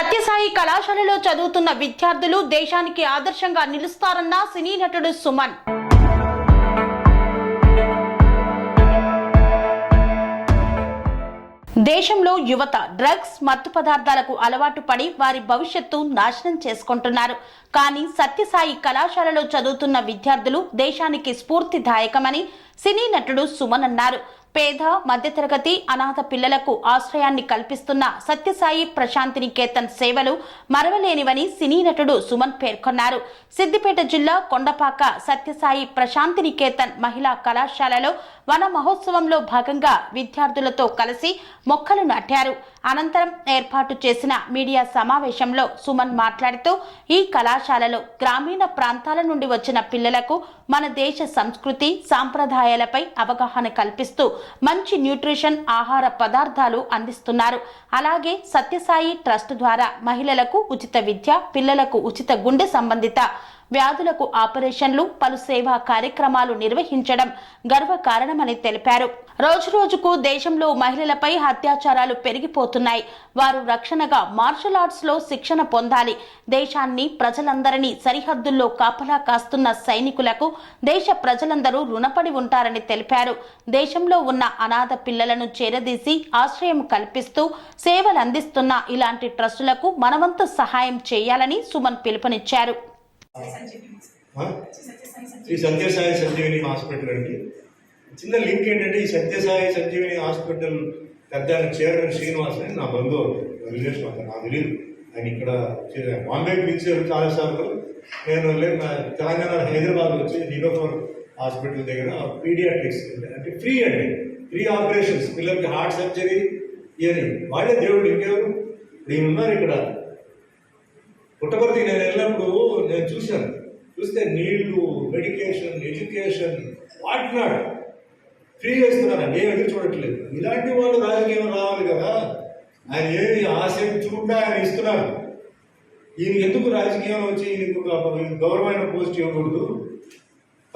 సత్యసాయి కళాశాలలో చదువుతున్న విద్యార్థులు దేశానికి ఆదర్శంగా నిలుస్తారన్న సినీ నటుడు సుమన్. దేశంలో యువత డ్రగ్స్ మత్తు పదార్థాలకు అలవాటు పడి వారి భవిష్యత్తు నాశనం చేసుకుంటున్నారు. కానీ సత్యసాయి కళాశాలలో చదువుతున్న విద్యార్థులు దేశానికి స్ఫూర్తిదాయకమని సినీ నటుడు సుమన్ అన్నారు. పేద మధ్యతరగతి అనాథ పిల్లలకు ఆశ్రయాన్ని కల్పిస్తున్న సత్యసాయి ప్రశాంతి నికేతన్ సేవలు మరవలేనివని సినీ నటుడు సుమన్ పేర్కొన్నారు. సిద్దిపేట జిల్లా కొండపాక సత్యసాయి ప్రశాంతి నికేతన్ మహిళా కళాశాలలో వన మహోత్సవంలో భాగంగా విద్యార్థులతో కలిసి మొక్కలు నాటారు. అనంతరం ఏర్పాటు చేసిన మీడియా సమావేశంలో సుమన్ మాట్లాడుతూ ఈ కళాశాలలో గ్రామీణ ప్రాంతాల నుండి వచ్చిన పిల్లలకు మన దేశ సంస్కృతి సాంప్రదాయాలపై అవగాహన కల్పిస్తూ మంచి న్యూట్రిషన్ ఆహార పదార్థాలు అందిస్తున్నారు. అలాగే సత్యసాయి ట్రస్ట్ ద్వారా మహిళలకు ఉచిత విద్య పిల్లలకు ఉచిత గుండె సంబంధిత వ్యాధులకు ఆపరేషన్లు పలు సేవా కార్యక్రమాలు నిర్వహించడం గర్వకారణమని తెలిపారు. రోజు రోజుకు దేశంలో మహిళలపై అత్యాచారాలు పెరిగిపోతున్నాయి. వారు రక్షణగా మార్షల్ ఆర్ట్స్లో శిక్షణ పొందాలి. దేశాన్ని ప్రజలందరినీ సరిహద్దుల్లో కాపలా కాస్తున్న సైనికులకు దేశ ప్రజలందరూ రుణపడి ఉంటారని తెలిపారు. దేశంలో ఉన్న అనాథ పిల్లలను చేరదీసి ఆశ్రయం కల్పిస్తూ సేవలందిస్తున్న ఇలాంటి ట్రస్టులకు మనవంతు సహాయం చేయాలని సుమన్ పిలుపునిచ్చారు. ఈ సత్యసాయి సంజీవిని హాస్పిటల్ అండి. చిన్న లింక్ ఏంటంటే ఈ సత్యసాయి సంజీవిని హాస్పిటల్ పెద్ద చైర్మన్ శ్రీనివాస్ అని నా బంధువు రిలేషన్ అతను. నాకు తెలియదు ఆయన ఇక్కడ. బాంబే పిలిచారు చాలాసార్లు నేను తెలంగాణ హైదరాబాద్ వచ్చి నిలోఫర్ హాస్పిటల్ దగ్గర పీడియాట్రిక్స్ అంటే ఫ్రీ అండి. Free operations. పిల్లలకి హార్ట్ సర్జరీ ఇవన్నీ వాళ్ళే దేవుడు ఇంకెవరు? ఇప్పుడు ఉన్నారు ఇక్కడ. పుట్టపర్తి నేను వెళ్ళినప్పుడు నేను చూశాను. చూస్తే నీళ్ళు మెడికేషన్ ఎడ్యుకేషన్ వాటినాడు ఫ్రీ వేస్తున్నాను నేను ఎదురు చూడట్లేదు. ఇలాంటి వాళ్ళు రాజకీయం రావాలి కదా. ఆయన ఏమి ఆశించుకుంటా ఆయన ఇస్తున్నారు ఈయన ఎందుకు రాజకీయం వచ్చి ఈయనకు గౌరవమైన పోస్ట్ ఇవ్వకూడదు?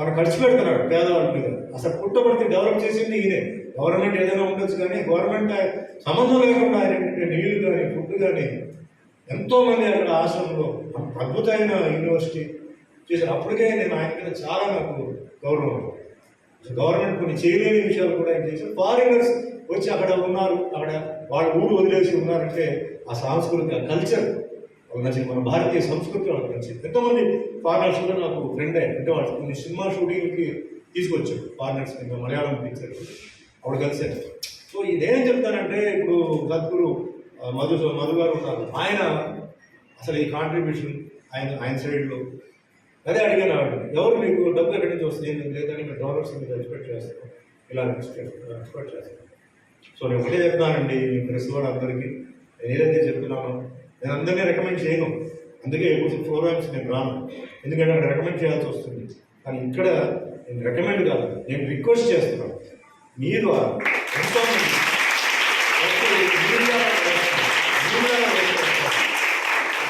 తను ఖర్చు పెడుతున్నాడు పేదవాళ్ళ మీద. అసలు పుట్టపర్తి డెవలప్ చేసింది ఈయనే. గవర్నమెంట్ ఏదైనా ఉండొచ్చు కానీ గవర్నమెంట్ సంబంధం లేకుండా ఆయన నీళ్ళు కానీ ఫుడ్ కానీ ఎంతో మంది అక్కడ ఆశ్రమంలో అద్భుతమైన యూనివర్సిటీ చేశారు. అప్పటికే నేను ఆయన మీద చాలా నాకు గౌరవం గవర్నమెంట్ కొన్ని చేయలేని విషయాలు కూడా ఆయన చేశారు. ఫారినర్స్ వచ్చి అక్కడ ఉన్నారు. అక్కడ వాళ్ళ ఊరు వదిలేసి ఉన్నారంటే ఆ సాంస్కృతిక కల్చర్ నచ్చింది మన భారతీయ సంస్కృతి వాళ్ళకి నచ్చింది. ఎంతోమంది ఫారినర్స్ కూడా నాకు ఫ్రెండ్ అయ్యారు. అంటే వాళ్ళు కొన్ని సినిమా షూటింగ్కి తీసుకొచ్చారు. ఫారినర్స్ కింద మలయాళం పిక్చర్ అప్పుడు కలిసారు సో ఇదేం చెప్తానంటే ఇప్పుడు సద్గురు మధు మధు గారు ఉన్నారు. ఆయన అసలు ఈ కాంట్రిబ్యూషన్ ఆయన ఆయన సైడ్లో అదే అడిగాను ఆవిడ ఎవరు మీకు డబ్బు ఎక్కడి నుంచి వస్తుంది? లేదని మీరు డోనర్స్ మీద ఎక్స్పెక్ట్ చేస్తాం ఇలా ఎక్స్పెక్ట్ చేస్తాం సో నేను ఒకటే చెప్తానండి మీ ప్రెస్ వాళ్ళు అందరికీ. నేను ఏదైతే చెప్తున్నానో నేను అందరినీ రికమెండ్ చేయను. అందుకే ఎప్పుడు ప్రోగ్రామ్స్ నేను రాను. ఎందుకంటే అక్కడ రికమెండ్ చేయాల్సి వస్తుంది. కానీ ఇక్కడ నేను రికమెండ్ కాదు నేను రిక్వెస్ట్ చేస్తున్నాను. మీరు ద్వారా మీడియా మీడియా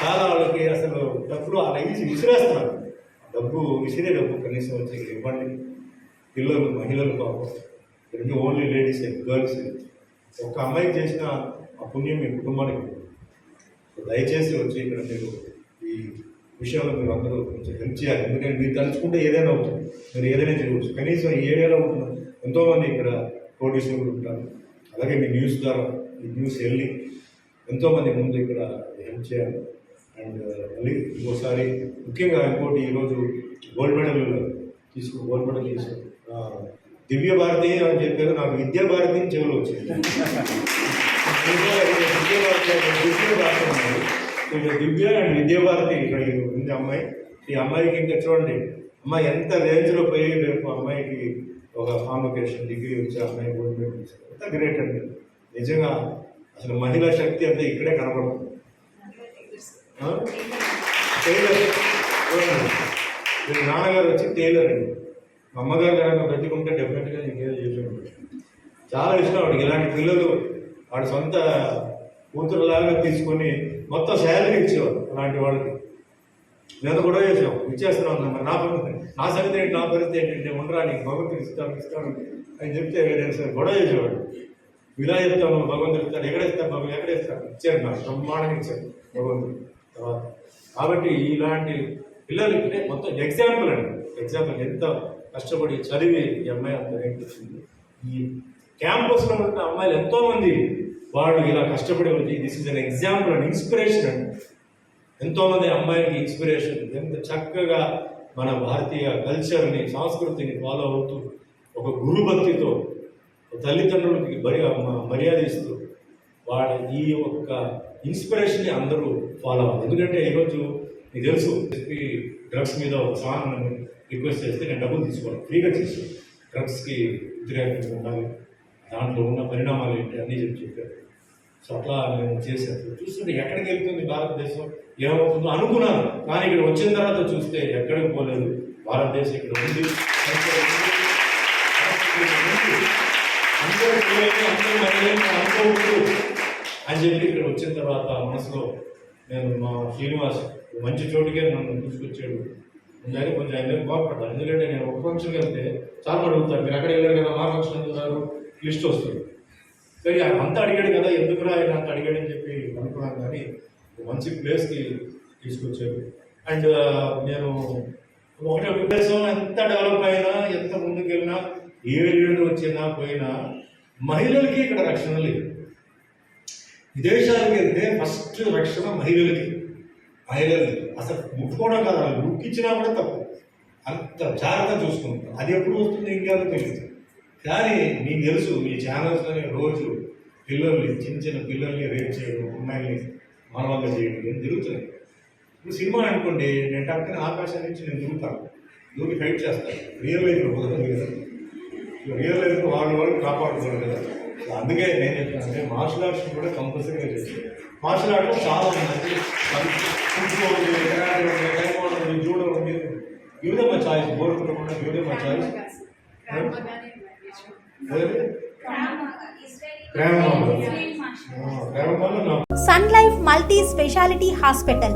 చాలా వాళ్ళకి అసలు డబ్బులు అలా ఇచ్చి విసిరేస్తున్నారు. డబ్బు విసిరే డబ్బు కనీసం వచ్చి ఇవ్వండి. పిల్లలు మహిళలు పాపం. రెండు ఓన్లీ లేడీస్ గర్ల్స్. ఒక అమ్మాయికి చేసిన ఆ పుణ్యం మీ కుటుంబానికి దయచేసి వచ్చి ఇక్కడ మీరు ఈ విషయంలో మీరు అందరూ కొంచెం హెల్ప్ చేయాలి. ఎందుకంటే మీరు తలుచుకుంటే ఏదైనా అవుతుంది. మీరు ఏదైనా చేయవచ్చు. కనీసం ఈ ఏరియాలో ఉంటున్న ఎంతోమంది ఇక్కడ ప్రొడ్యూసర్లు ఉంటారు. అలాగే మీ న్యూస్ ద్వారా ఈ న్యూస్ వెళ్ళి ఎంతోమంది ముందు ఇక్కడ హెల్ప్ చేయాలి? అండ్ uh, మళ్ళీ ఇంకోసారి ముఖ్యంగా ఇంకోటి ఈరోజు గోల్డ్ మెడల్ తీసుకు గోల్డ్ మెడల్ తీసుకు దివ్య భారతి అని చెప్పారు. నాకు విద్యా భారతి అని చెవులు వచ్చింది దివ్య భారతి దివ్య అండ్ విద్యా భారతి ఇక్కడ ఉంది అమ్మాయి. ఈ అమ్మాయికి ఇంకా చూడండి. అమ్మాయి ఎంత రేంజ్లో పోయి రేపు అమ్మాయికి ఒక కాంపిటీషన్ డిగ్రీ వచ్చి అమ్మాయి గోల్డ్ మెడల్ అంత ఎంత గ్రేట్ అండి. నిజంగా అసలు మహిళా శక్తి అంతా ఇక్కడే కనబడుతుంది టైలర్. నాన్నగారు వచ్చి టైలర్ అండి. మా అమ్మగారు కనుక బ్రతికుంటే డెఫినెట్గా ఇంకేదో చేసేవాడు చాలా ఇష్టం వాడికి ఇలాంటి పిల్లలు వాడి సొంత కూతురులాగా తీసుకొని మొత్తం శాలరీ ఇచ్చేవాడు అలాంటి వాళ్ళకి. నేను కూడా చేసాం ఇచ్చేస్తున్నాం మరి నా పని నా సంగతి ఏంటి? నా పరిస్థితి ఏంటంటే ఉండరా? నీకు భగవంతుడు ఇస్తాను ఇస్తాను అని చెప్తే నేను సరే గొడవ చేసేవాడు ఇలా చెప్తాను భగవంతుడు ఇస్తాడు ఎక్కడేస్తాం బాబు? ఎక్కడేస్తాడు ఇచ్చాడు నాకు. బ్రహ్మాండంగా ఇచ్చాడు భగవంతుడు. తర్వాత కాబట్టి ఇలాంటి పిల్లలకి మొత్తం ఎగ్జాంపుల్ అండి. ఎగ్జాంపుల్ ఎంత కష్టపడి చదివి ఈ అమ్మాయి అంత ర్యాంక్ వచ్చింది. ఈ క్యాంపస్లో ఉన్న అమ్మాయిలు ఎంతోమంది వాళ్ళు ఇలా కష్టపడి వచ్చి this is an example and inspiration అండి. ఎంతోమంది అమ్మాయిలకి ఇన్స్పిరేషన్ ఎంత చక్కగా మన భారతీయ కల్చర్ని సంస్కృతిని ఫాలో అవుతూ ఒక గురుభక్తితో తల్లిదండ్రులకి మరి మర్యాద ఇస్తూ వాళ్ళ ఈ ఒక్క ఇన్స్పిరేషన్ని అందరూ ఫాలో అవ్వాలి. ఎందుకంటే ఈరోజు నీకు తెలుసు చెప్పి డ్రగ్స్ మీద ఒక సాంగ్ నన్ను రిక్వెస్ట్ చేస్తే నేను డబ్బులు తీసుకోవాలి ఫ్రీగా తీసుకోవాలి డ్రగ్స్కి వ్యతిరేకంగా ఉండాలి. దాంట్లో ఉన్న పరిణామాలు ఏంటి అన్నీ చెప్పి చెప్పారు. సో అట్లా నేను చేశాను. చూస్తుంటే ఎక్కడికి వెళ్తుంది భారతదేశం? ఏమవుతుందో అనుకున్నాను. కానీ ఇక్కడ వచ్చిన తర్వాత చూస్తే ఎక్కడికి పోలేదు. భారతదేశం ఇక్కడ ఉంది. అందరూ అని చెప్పి ఇక్కడ వచ్చిన తర్వాత మనసులో నేను మా శ్రీనివాస్ మంచి చోటుకే నన్ను తీసుకొచ్చాడు. ముందు కొంచెం ఆయన మీద కోపడ్డాను. ఎందుకంటే నేను ఒక ఫంక్షన్కి వెళ్తే చాలా మంది అడుగుతారు మీరు అక్కడ వెళ్ళారు కదా మా ఫంక్షన్ వెళ్తున్నారు లిస్ట్ వస్తుంది. సరే ఆయన అంతా అడిగాడు కదా ఎందుకురా ఆయన అంత అడిగాడని చెప్పి అనుకున్నాను కానీ ఒక మంచి ప్లేస్కి తీసుకొచ్చాడు. అండ్ నేను ఒకటి ఒక ప్లేస్ ఎంత డెవలప్ అయినా ఎంత ముందుకు వెళ్ళినా ఏ లీడర్ వచ్చినా పోయినా మహిళలకి ఇక్కడ రక్షణ లేదు. విదేశాలకు వెళ్తే ఫస్ట్ రక్షణ మహిళలకి. మహిళలకి అసలు ముట్టుకోవడం కాదు వాళ్ళు ముక్కిచ్చినా కూడా తప్పు. అంత జాగ్రత్త చూసుకుంటాం. అది ఎప్పుడు వస్తుంది ఇండియాలో తెలియదు కానీ మీకు తెలుసు మీ ఛానల్స్లోనే రోజు పిల్లల్ని చిన్న చిన్న పిల్లల్ని రేపు చేయడం అమ్మాయిల్ని మనవంగా చేయడం ఏం జరుగుతున్నాయి. ఇప్పుడు సినిమా అనుకోండి నేను టక్కన ఆకాశం నుంచి నేను దిగుతాను. దూకి ఫైట్ చేస్తాను. రియల్ లైఫ్లో కుదరదు రియల్ లైఫ్లో వాళ్ళ వాళ్ళు కాపాడుకోవాలి కదా. అందుకే నేను చెప్తానంటే మార్షల్ ఆర్ట్స్ కూడా కంపల్సరీగా చేస్తాను మార్షల్ ఆర్ట్స్ చాలా ఉంది టైకోండో ఉంది జూడో ఉంది గివ్ చాయిస్ బోర్ కొట్టకుండా give them choice sun life multi speciality hospital